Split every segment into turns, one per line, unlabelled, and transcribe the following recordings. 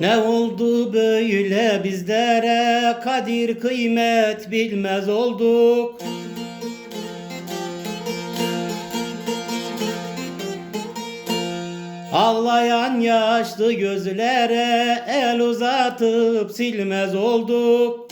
Ne oldu böyle bizlere? Kadir kıymet bilmez olduk. Ağlayan yaşlı gözlere el uzatıp silmez olduk.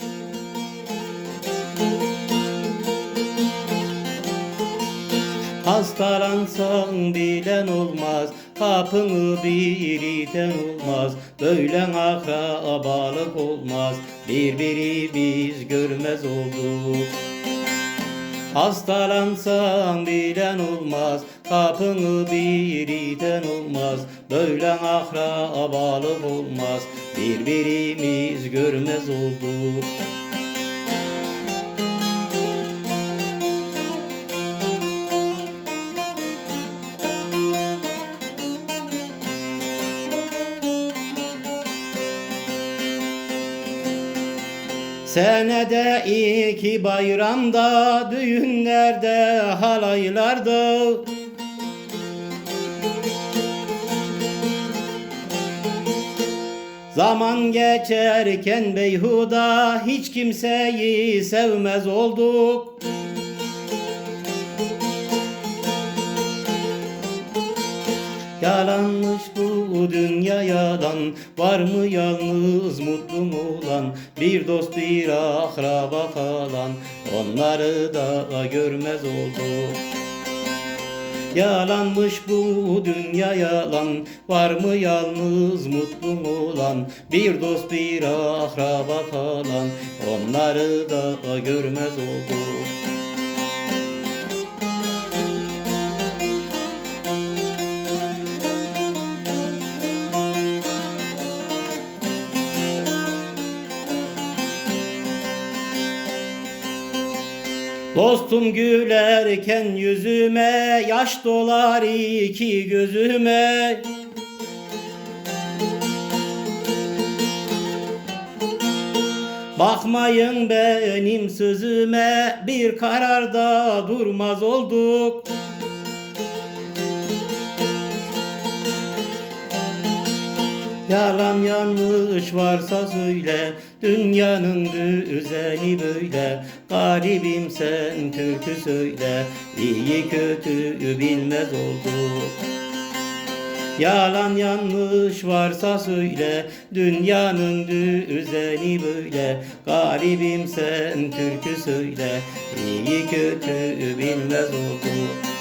Hastalansan bilen olmaz Kapını biriten olmaz. Böyle akrabalık olmaz. Birbiri biz görmez olduk. Hastalansan bilen olmaz. Kapını biriten olmaz. Böyle akrabalık olmaz. Birbirimiz görmez olduk Senede iki bayramda, düğünlerde, halaylarda. Zaman geçerken beyhuda hiç kimseyi sevmez olduk Yalanmış bu dünya yalan Var mı yalnız mutlu mu olan Bir dost bir akraba falan? Onları da görmez olduk Yalanmış bu dünya yalan Var mı yalnız mutlu mu olan Bir dost bir akraba falan? Onları da görmez olduk Dostum gülerken yüzüme Yaş dolar iki gözüme. Bakmayın benim sözüme Bir kararda durmaz olduk Yalan yanlış varsa söyle Dünyanın düzeni böyle. Garibim sen türkü söyle İyi kötü bilmez olduk Yalan yanlış varsa söyle Dünyanın düzeni böyle. Garibim sen türkü söyle İyi kötü bilmez olduk